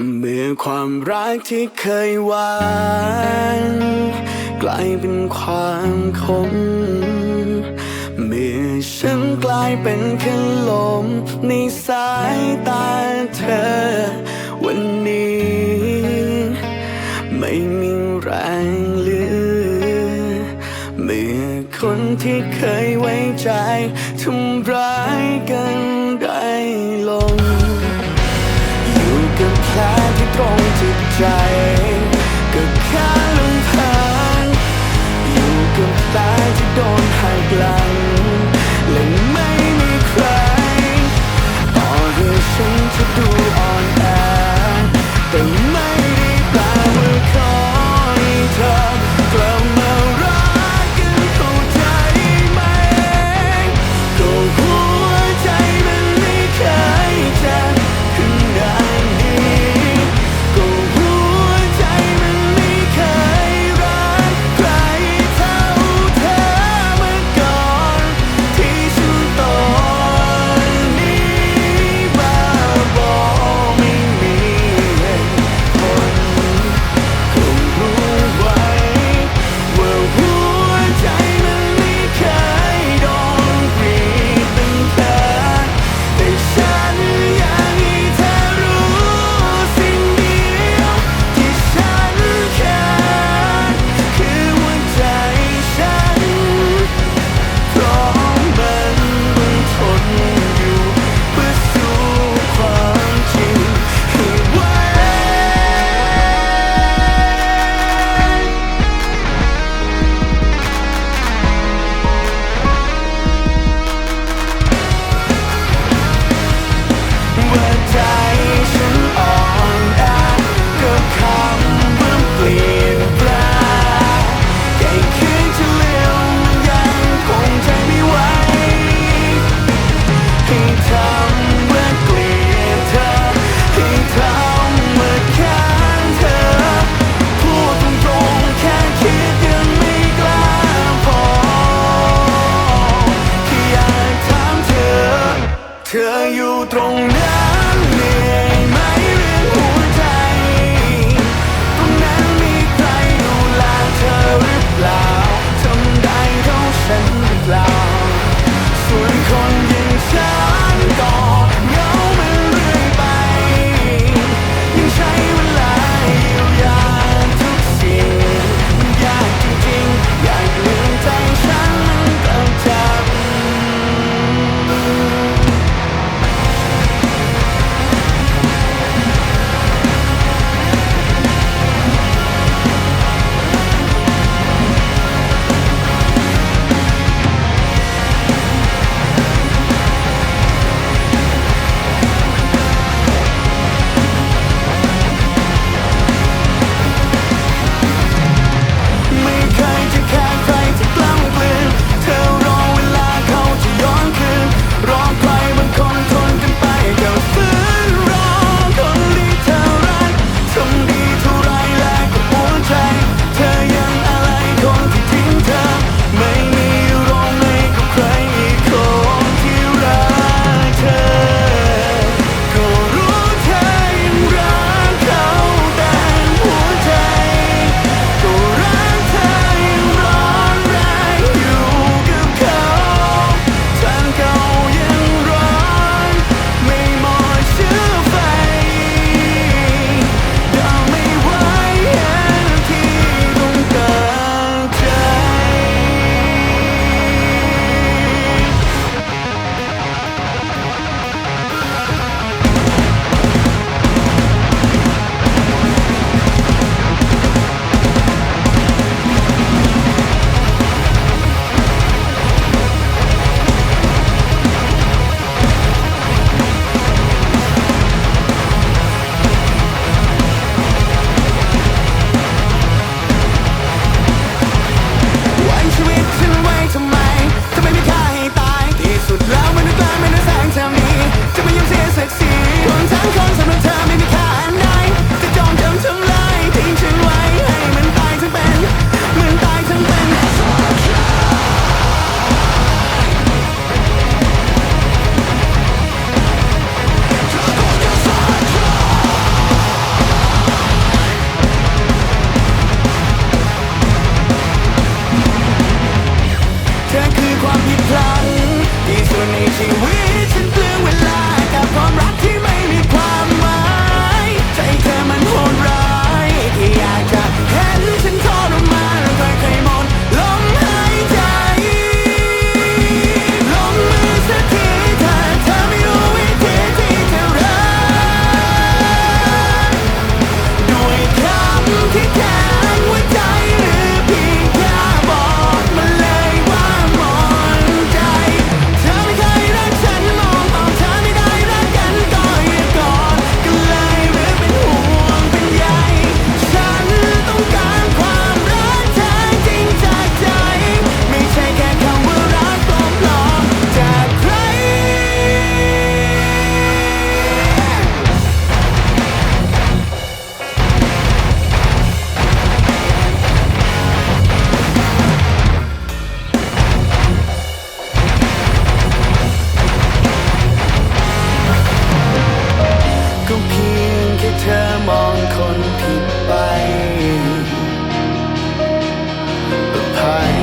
เมื่อความรักที่เคยหวานกลายเป็นความคมเมื่อฉันกลายเป็นแค่ลมในสายตาเธอ วันนี้ ไม่มีแรงเหลือ เมื่อคนที่เคยไว้ใจทำร้า trying right.